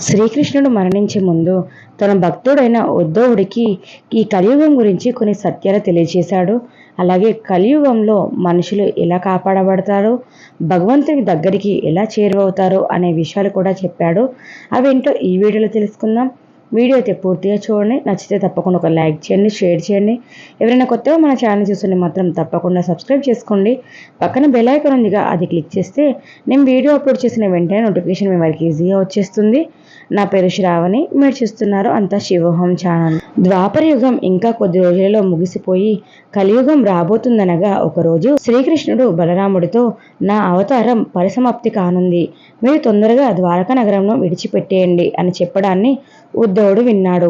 శ్రీకృష్ణుడు మరణించే ముందు తన భక్తుడైన ఉద్ధవుడికి ఈ కలియుగం గురించి కొన్ని సత్యాలు తెలియజేశాడు అలాగే కలియుగంలో మనుషులు ఎలా కాపాడబడతారో? భగవంతుని దగ్గరికి ఎలా చేరువవుతారో? అనే విషయాలు కూడా చెప్పాడు. అవేంటో ఈ వీడియోలో తెలుసుకుందాం. వీడియో అయితే పూర్తిగా చూడండి. నచ్చితే తప్పకుండా ఒక లైక్ చేయండి షేర్ చేయండి. ఎవరైనా కొత్తగా మన ఛానల్ చూస్తుంటే మాత్రం తప్పకుండా సబ్స్క్రైబ్ చేసుకోండి. పక్కన బెల్ ఐకాన్ ఉందిగా అది క్లిక్ చేస్తే నేను వీడియో అప్లోడ్ చేసిన వెంటనే నోటిఫికేషన్ మీ వారికి ఈజీగా వచ్చేస్తుంది. నా పేరు శ్రావణి. మీరు చూస్తున్నారు అంతా శివహోం ఛానల్. ద్వాపర యుగం ఇంకా కొద్ది రోజులలో ముగిసిపోయి కలియుగం రాబోతుందనగా ఒకరోజు శ్రీకృష్ణుడు బలరాముడితో నా అవతారం పరిసమాప్తి కానుంది. మీరు తొందరగా ద్వారకా నగరంలో విడిచిపెట్టేయండి అని చెప్పడాన్ని ఉద్ధవుడు విన్నాడు.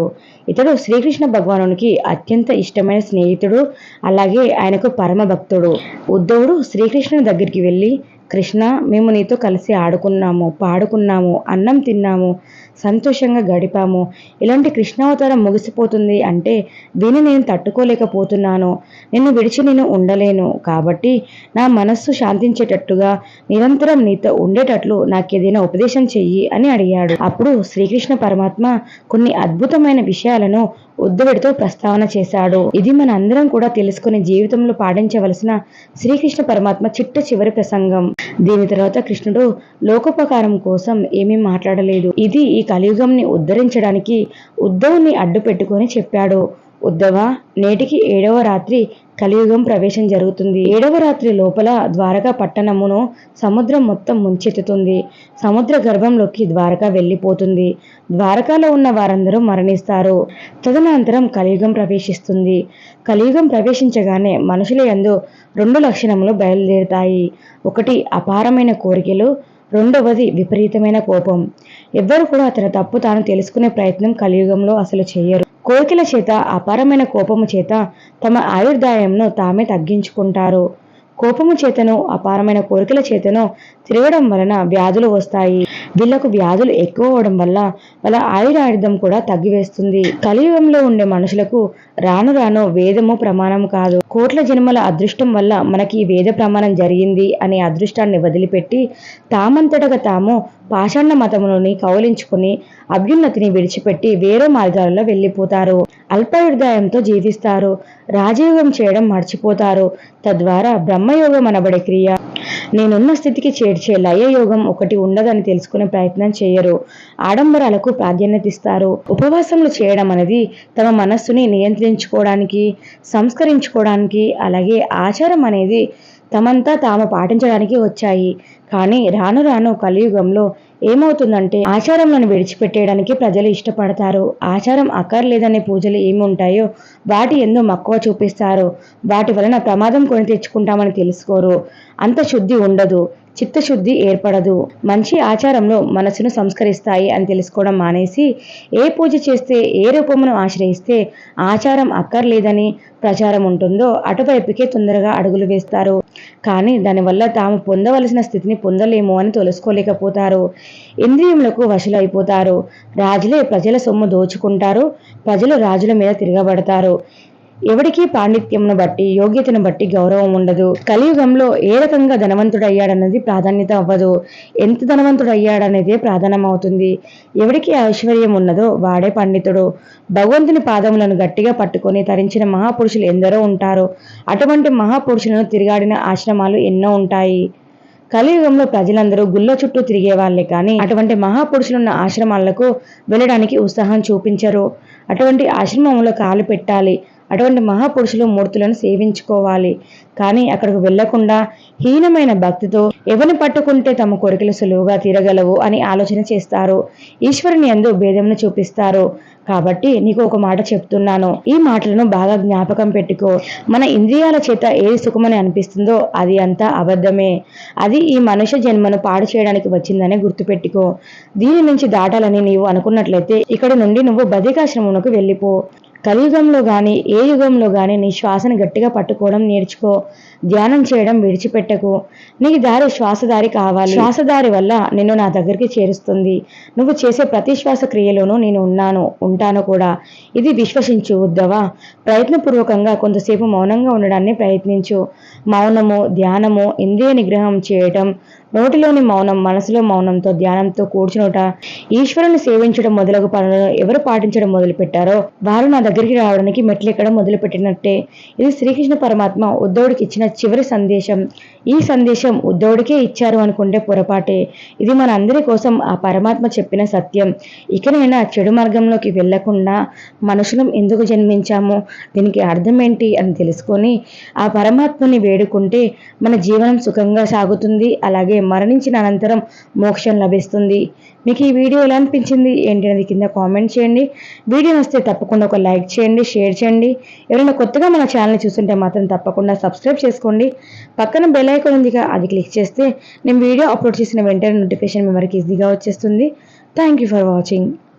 ఇతడు శ్రీకృష్ణ భగవానునికి అత్యంత ఇష్టమైన స్నేహితుడు అలాగే ఆయనకు పరమ భక్తుడు ఉద్ధవుడు శ్రీకృష్ణుని దగ్గరికి వెళ్ళి కృష్ణ మేము నీతో కలిసి ఆడుకున్నాము పాడుకున్నాము అన్నం తిన్నాము సంతోషంగా గడిపాము. ఇలాంటి కృష్ణావతారం ముగిసిపోతుంది అంటే దీన్ని నేను తట్టుకోలేకపోతున్నాను. నిన్ను విడిచి నేను ఉండలేను. కాబట్టి నా మనస్సు శాంతించేటట్టుగా నిరంతరం నీతో ఉండేటట్లు నాకు ఏదైనా ఉపదేశం చెయ్యి అని అడిగాడు. అప్పుడు శ్రీకృష్ణ పరమాత్మ కొన్ని అద్భుతమైన విషయాలను ఉద్ధవుడితో ప్రస్తావన చేశాడు. ఇది మన అందరం కూడా తెలుసుకుని జీవితంలో పాటించవలసిన శ్రీకృష్ణ పరమాత్మ చిట్ట చివరి ప్రసంగం. దీని తర్వాత కృష్ణుడు లోకోపకారం కోసం ఏమీ మాట్లాడలేదు. ఇది ఈ కలియుగంని ఉద్ధరించడానికి ఉద్ధవుని అడ్డు పెట్టుకొని చెప్పాడు. ఉద్ధవ నేటికి ఏడవ రాత్రి కలియుగం ప్రవేశం జరుగుతుంది. ఏడవ రాత్రి లోపల ద్వారకా పట్టణమును సముద్రం మొత్తం ముంచెత్తుతుంది. సముద్ర గర్భంలోకి ద్వారక వెళ్ళిపోతుంది. ద్వారకాలో ఉన్న వారందరూ మరణిస్తారు. తదనంతరం కలియుగం ప్రవేశిస్తుంది. కలియుగం ప్రవేశించగానే మనుషుల యందు రెండు లక్షణములు బయలుదేరుతాయి. ఒకటి అపారమైన కోరికలు రెండవది విపరీతమైన కోపం. ఎవ్వరు కూడా అతని తప్పు తాను తెలుసుకునే ప్రయత్నం కలియుగంలో అసలు చేయరు. కోరికల చేత అపారమైన కోపము చేత తమ ఆయుర్దాయంను తామే తగ్గించుకుంటారు. కోపము చేతను అపారమైన కోరికల చేతను తిరగడం వలన వ్యాధులు వస్తాయి. వీళ్ళకు వ్యాధులు ఎక్కువ అవడం వల్ల వాళ్ళ ఆయురాయుధం కూడా తగ్గివేస్తుంది. కలియుగంలో ఉండే మనుషులకు రాను రాను వేదము ప్రమాణం కాదు. కోట్ల జన్మల అదృష్టం వల్ల మనకి వేద ప్రమాణం జరిగింది అనే అదృష్టాన్ని వదిలిపెట్టి తామంతటగా తాము పాషాణ మతములని కౌలించుకుని అభ్యున్నతిని విడిచిపెట్టి వేరే మార్గాలలో వెళ్ళిపోతారు. అల్పాయుర్దాయంతో జీవిస్తారు. రాజయోగం చేయడం మర్చిపోతారు. తద్వారా బ్రహ్మయోగం అనబడే క్రియ. నేనున్న స్థితికి చేర్చే లయయోగం ఒకటి ఉండదని తెలుసుకునే ప్రయత్నం చేయరు. ఆడంబరాలకు ప్రాధాన్యత ఇస్తారు ఉపవాసములు చేయడం అనేది తమ మనస్సుని నియంత్రించుకోవడానికి సంస్కరించుకోవడానికి అలాగే ఆచారం అనేది తమంతా తాము పాటించడానికి వచ్చాయి. కానీ రాను రాను కలియుగంలో ఏమవుతుందంటే ఆచారంలను విడిచిపెట్టేయడానికి ప్రజలు ఇష్టపడతారు. ఆచారం అక్కర్లేదనే పూజలు ఏమి ఉంటాయో వాటి ఎందు మక్కువ చూపిస్తారు. వాటి వలన ప్రమాదం కొని తెచ్చుకుంటామని తెలుసుకోరు. అంత శుద్ధి ఉండదు. చిత్తశుద్ధి ఏర్పడదు. మంచి ఆచారంలో మనసును సంస్కరిస్తాయి అని తెలుసుకోవడం మానేసి ఏ పూజ చేస్తే ఏ రూపమును ఆశ్రయిస్తే ఆచారం అక్కర్లేదని ప్రచారం ఉంటుందో అటువైపుకే తొందరగా అడుగులు వేస్తారు. కానీ దానివల్ల తాము పొందవలసిన స్థితిని పొందలేము అని తెలుసుకోలేకపోతారు. ఇంద్రియములకు వశులైపోతారు. రాజులే ప్రజల సొమ్ము దోచుకుంటారు. ప్రజలు రాజుల మీద తిరగబడతారు. ఎవడికి పాండిత్యంను బట్టి యోగ్యతను బట్టి గౌరవం ఉండదు. కలియుగంలో ఏ రకంగా ధనవంతుడయ్యాడన్నది ప్రాధాన్యత అవ్వదు. ఎంత ధనవంతుడయ్యాడనేదే ప్రాధాన్యం అవుతుంది ఎవడికి ఐశ్వర్యం ఉన్నదో వాడే పండితుడు. భగవంతుని పాదములను గట్టిగా పట్టుకొని తరించిన మహాపురుషులు ఎందరో ఉంటారు. అటువంటి మహాపురుషులను తిరిగాడిన ఆశ్రమాలు ఎన్నో ఉంటాయి. కలియుగంలో ప్రజలందరూ గుళ్ళ చుట్టూ తిరిగే వాళ్ళే కానీ అటువంటి మహాపురుషులున్న ఆశ్రమాలకు వెళ్ళడానికి ఉత్సాహం చూపించరు. అటువంటి ఆశ్రమంలో కాలు పెట్టాలి. అటువంటి మహాపురుషులు మూర్తులను సేవించుకోవాలి. కానీ అక్కడికి వెళ్ళకుండా హీనమైన భక్తితో ఎవరిని పట్టుకుంటే తమ కోరికలు సులువుగా తీరగలవు అని ఆలోచన చేస్తారు. ఈశ్వరుని ఎందు భేదమును చూపిస్తారు. కాబట్టి నీకు ఒక మాట చెప్తున్నాను. ఈ మాటలను బాగా జ్ఞాపకం పెట్టుకో. మన ఇంద్రియాల చేత ఏది సుఖమని అనిపిస్తుందో అది అంతా అబద్ధమే. అది ఈ మనుష్య జన్మను పాడు చేయడానికి వచ్చిందని గుర్తుపెట్టుకో. దీని నుంచి దాటాలని నీవు అనుకున్నట్లయితే ఇక్కడ నుండి నువ్వు బదికాశ్రమంలోకి వెళ్ళిపో. కలియుగంలో కానీ ఏ యుగంలో కానీ నీ శ్వాసను గట్టిగా పట్టుకోవడం నేర్చుకో. ధ్యానం చేయడం విడిచిపెట్టకు. నీకు దారి శ్వాసదారి కావాలి. శ్వాసదారి వల్ల నిన్ను నా దగ్గరికి చేరుస్తుంది. నువ్వు చేసే ప్రతి శ్వాస క్రియలోనూ నేను ఉన్నాను ఉంటాను కూడా. ఇది విశ్వసించు ఉద్దవా. ప్రయత్నపూర్వకంగా కొంతసేపు మౌనంగా ఉండడాన్ని ప్రయత్నించు. మౌనము ధ్యానము ఇంద్రియ నిగ్రహం చేయటం నోటిలోని మౌనం మనసులో మౌనంతో ధ్యానంతో కూర్చునుట ఈశ్వరుని సేవించడం మొదలగు పనులను ఎవరు పాటించడం మొదలుపెట్టారో వారు నా దగ్గరికి రావడానికి మెట్లెక్కడం మొదలుపెట్టినట్టే. ఇది శ్రీకృష్ణ పరమాత్మ ఉద్ధవుడికి ఇచ్చిన చివరి సందేశం. ఈ సందేశం ఉద్ధవుడికే ఇచ్చారు అనుకుంటే పొరపాటే. ఇది మన అందరి కోసం ఆ పరమాత్మ చెప్పిన సత్యం. ఇకనైనా చెడు మార్గంలోకి వెళ్ళకుండా మనుషులం ఎందుకు జన్మించాము? దీనికి అర్థం ఏంటి అని తెలుసుకొని ఆ పరమాత్మని వేడుకుంటే మన జీవనం సుఖంగా సాగుతుంది. అలాగే మరణించిన అనంతరం మోక్షం లభిస్తుంది. మీకు ఈ వీడియో ఎలా అనిపించింది? ఏంటి అనేది కింద కామెంట్ చేయండి. వీడియో వస్తే తప్పకుండా ఒక లైక్ చేయండి షేర్ చేయండి. ఎవరైనా కొత్తగా మన ఛానల్ చూస్తుంటే మాత్రం తప్పకుండా సబ్స్క్రైబ్ చేసుకోండి. పక్కన బెల్ ఐకాన్ ఉందిగా అది క్లిక్ చేస్తే నేను వీడియో అప్లోడ్ చేసిన వెంటనే నోటిఫికేషన్ మీ వరకు ఈజీగా వచ్చేస్తుంది. Thank you for watching